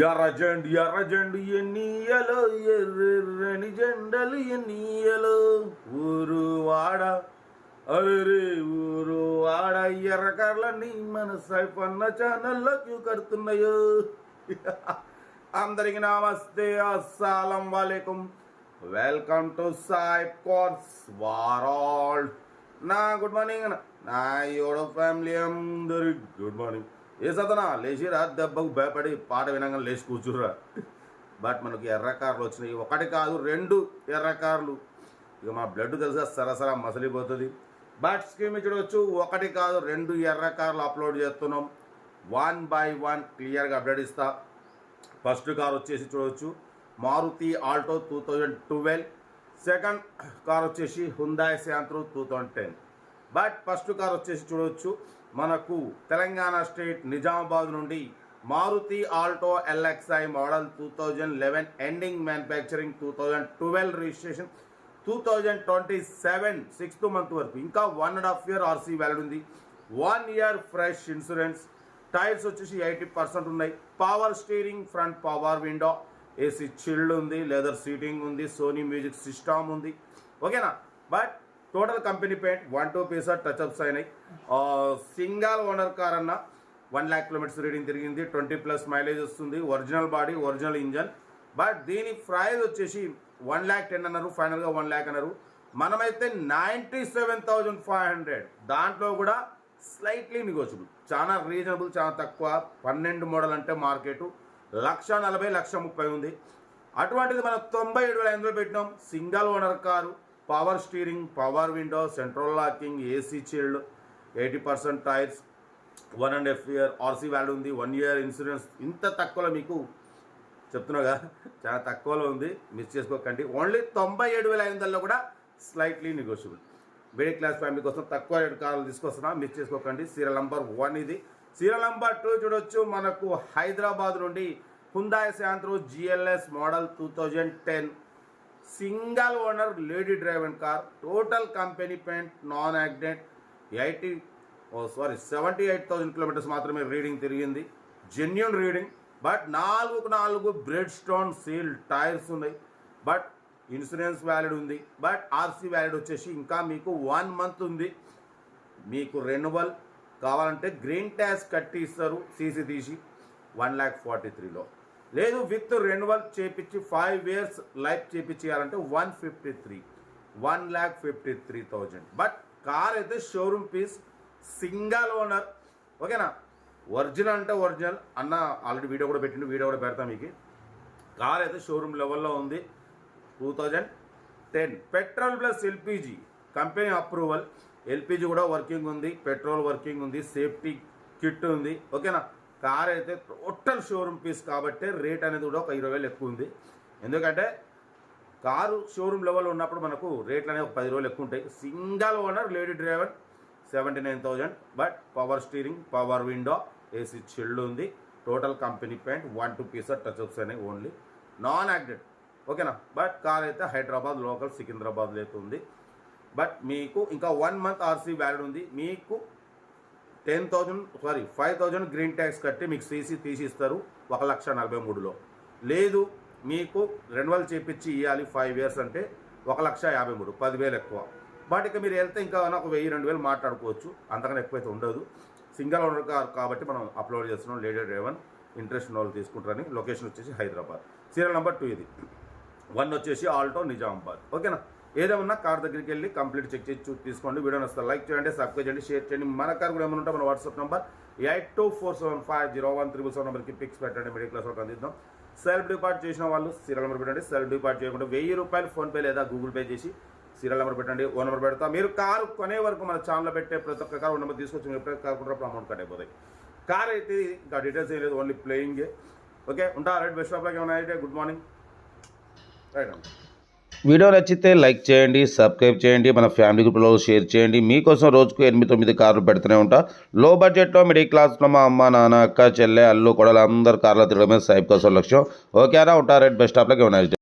ఎర్ర జెండు ఎర్ర జెండు ఎన్నీయలో ఎర్రెర్రని జెండలు ఎన్నీయలో ఊరు వాడ అరే ఊరు వాడ ఎర్ర కార్లన్నీ మన సైపన్న ఛానల్లో క్యూ కడుతున్నాయో అందరికి నమస్తే అస్సలం వాలేకుం వెల్కమ్ టు సాయి కోర్స్ వారాల్ నా గుడ్ మార్నింగ్ అన్న నా యోడో ఫ్యామిలీ అందరి గుడ్ మార్నింగ్ ఏ సదనా లేచిరా దెబ్బకు భయపడి పాట వినంగా లేచి కూర్చుర్రా బట్ మనకి ఎర్ర కార్లు వచ్చినాయి. ఒకటి కాదు రెండు ఎర్ర కార్లు. ఇక మా బ్లడ్ కలిసి సరసరా మసలిపోతుంది. బట్ స్కీమ్ చూడవచ్చు ఒకటి కాదు రెండు ఎర్ర కార్లు అప్లోడ్ చేస్తున్నాం. వన్ బై వన్ క్లియర్గా అప్డేట్ ఇస్తా. ఫస్ట్ కార్ వచ్చేసి చూడవచ్చు Maruti Alto two thousand second car వచ్చేసి Hyundai Santro two thousand ten but first car వచ్చేసి చూడవచ్చు మనకు తెలంగాణ స్టేట్ నిజామాబాద్ నుండి Maruti Alto LXI model two thousand eleven ending manufacturing two thousand twelve registration two thousand twenty seven sixth month వరకు. ఇంకా one and half year RC valid ఉంది. One year fresh insurance. Tyres వచ్చేసి eighty percent ఉన్నాయి. Power steering front power window. AC chilled ఉంది leather seating ఉంది Sony music system ఉంది. ఓకేనా? But total company paint one two touch touch ups అయినాయి single owner car అన్న one lakh kilometres reading తిరిగింది. Twenty plus mileage వస్తుంది. Original body original engine but దీని price వచ్చేసి వన్ ల్యాక్ టెన్ అన్నారు. ఫైనల్గా వన్ ల్యాక్ అన్నారు. మనమైతే ninety seven thousand five hundred దాంట్లో కూడా స్లైట్లీ నెగోషియబుల్ చాలా రీజనబుల్ చాలా తక్కువ. పన్నెండు మోడల్ అంటే మార్కెట్ లక్ష నలభై లక్ష ముప్పై ఉంది. అటువంటిది మనం తొంభై ఏడు వేల ఐదు పెట్టినాం. Single owner car. Power steering power window central locking AC chilled eighty percent tyres one and half year RC value ఉంది వన్ ఇయర్ ఇన్సూరెన్స్ ఇంత తక్కువలో మీకు చెప్తున్నాగా చాలా తక్కువలో ఉంది మిస్ చేసుకోకండి. ఓన్లీ తొంభై ఏడు వేల ఐదు వందలలో కూడా slightly negotiable middle class family కోసం తక్కువ రేటు కార్లు తీసుకొస్తున్నా మిస్ చేసుకోకండి. సీరియల్ నంబర్ వన్ ఇది. సీరియల్ నంబర్ టూ చూడొచ్చు మనకు హైదరాబాద్ నుండి Hyundai Santro GLS model two thousand ten single owner lady driven car total company paint non accident. Eighty o sorry seventy eight thousand kilometres మాత్రమే reading తిరిగింది. Genuine reading but నాలుగు నాలుగు Bridgestone seal tyres ఉన్నాయి. But insurance valid ఉంది. But RC valid వచ్చేసి ఇంకా మీకు one month ఉంది. మీకు రెన్యువల్ కావాలంటే గ్రీన్ ట్యాక్స్ కట్టి ఇస్తారు సీసీ తీసి. వన్ ల్యాక్ ఫార్టీ త్రీలో. లేదు విత్ రెన్యువల్ చేపించి five years life చేపించాలంటే one fifty three one lakh fifty three thousand. But car అయితే షోరూమ్ పీస్ సింగల్ ఓనర్. ఓకేనా? ఒరిజినల్ అంటే ఒరిజినల్. అన్న ఆల్రెడీ వీడియో కూడా పెట్టిండు వీడియో కూడా పెడతాం మీకు. కార్ అయితే షోరూమ్ లెవెల్లో ఉంది. Two thousand ten. Petrol plus LPG. Company approval. LPG కూడా వర్కింగ్ ఉంది పెట్రోల్ వర్కింగ్ ఉంది సేఫ్టీ కిట్ ఉంది. ఓకేనా? కార్ అయితే టోటల్ షోరూమ్ పీస్ కాబట్టి రేట్ అనేది కూడా ఒక ఇరవై వేలు ఎక్కువ ఉంది ఎందుకంటే కారు షోరూమ్ లెవెల్ ఉన్నప్పుడు మనకు రేట్లు అనేవి ఒక పది రోజులు ఎక్కువ ఉంటాయి. Single owner lady driver seventy nine thousand but power steering power window AC chilled ఉంది. Total company paint one two piece touch ups అనేవి ఓన్లీ. నాన్ యాక్టెడ్ ఓకేనా? బట్ కార్ అయితే హైదరాబాద్ లోకల్ సికింద్రాబాద్లో అయితే ఉంది. బట్ మీకు ఇంకా వన్ మంత్ ఆర్సీ వ్యాలిడ్ ఉంది. మీకు ten thousand sorry five thousand green tax కట్టి మీకు సీసీ తీసి ఇస్తారు ఒక లక్ష నలభై మూడులో. లేదు మీకు రెన్యువల్ చేపించి ఇవ్వాలి ఫైవ్ ఇయర్స్ అంటే ఒక లక్ష యాభై మూడు పదివేలు ఎక్కువ. బట్ ఇక మీరు వెళ్తే ఇంకా ఒక వెయ్యి రెండు వేలు మాట్లాడుకోవచ్చు. అంతకన్నా ఎక్కువైతే ఉండదు. సింగల్ ఓనర్ కార్ కాబట్టి మనం అప్లోడ్ చేస్తున్నాం లేడీ డ్రైవర్ ఇంట్రెస్ట్ ఉన్న వాళ్ళు తీసుకుంటారని లొకేషన్ వచ్చేసి హైదరాబాద్. సీరియల్ నెంబర్ టూ ఇది. వన్ వచ్చేసి ఆల్టో నిజామాబాద్. ఓకేనా? ఏదేమన్నా కార్ దగ్గరికి వెళ్ళి కంప్లీట్ చెక్ చేసి చూ- తీసుకోండి. వీడియోని వస్తారు లైక్ చేయండి సబ్స్క్రైబ్ చేయండి షేర్ చేయండి. మన కార్ కూడా ఏమైనా ఉంటే మన WhatsApp number eight two four seven five zero one triple seven నెంబర్కి పిక్స్ పెట్టండి. మిడిల్ క్లాస్ వరకు అందిద్దాం. సెల్ఫ్ డిపార్ట్ చేసిన వాళ్ళు సీరియల్ నెంబర్ పెట్టండి. సెల్ఫ్ డిపార్ట్ చేయకుండా వెయ్యి రూపాయలు ఫోన్పే లేదా గూగుల్ పే చేసి సీరియల్ నెంబర్ పెట్టండి. ఓ నెంబర్ పెడతా. మీరు కారు కొనే వరకు మన ఛానల్లో పెట్టే ప్రతి ఒక్క కారు నెంబర్ తీసుకొచ్చి మీరు ఎప్పుడైతే కారు కొంటారో అమౌంట్ కట్ అయిపోతాయి. కార్ అయితే ఇంకా డీటెయిల్స్ ఏం లేదు ఓన్లీ ప్లేయింగే ఓకే ఉంటా? రైట్ బెస్ట్ ఆఫ్ లక్ ఏమైనా అయితే గుడ్ మార్నింగ్ రైట్ అండి వీడియో నచ్చితే లైక్ చేయండి సబ్స్క్రైబ్ చేయండి మన ఫ్యామిలీ గ్రూప్లో షేర్ చేయండి. మీకోసం రోజుకు ఎనిమిది తొమ్మిది కార్లు పెడుతూనే ఉంటా. లో బడ్జెట్లో మిడిల్ క్లాస్లో మా అమ్మ నాన్న అక్క చెల్లె అల్లు కొడలు అందరు కార్లు తిరగడమే సైబ్ కోసం లక్ష్యం. ఓకేనా? ఉంటా రేట్ బెస్ట్ ఆఫ్ ఉన్నాయి ఏమైనా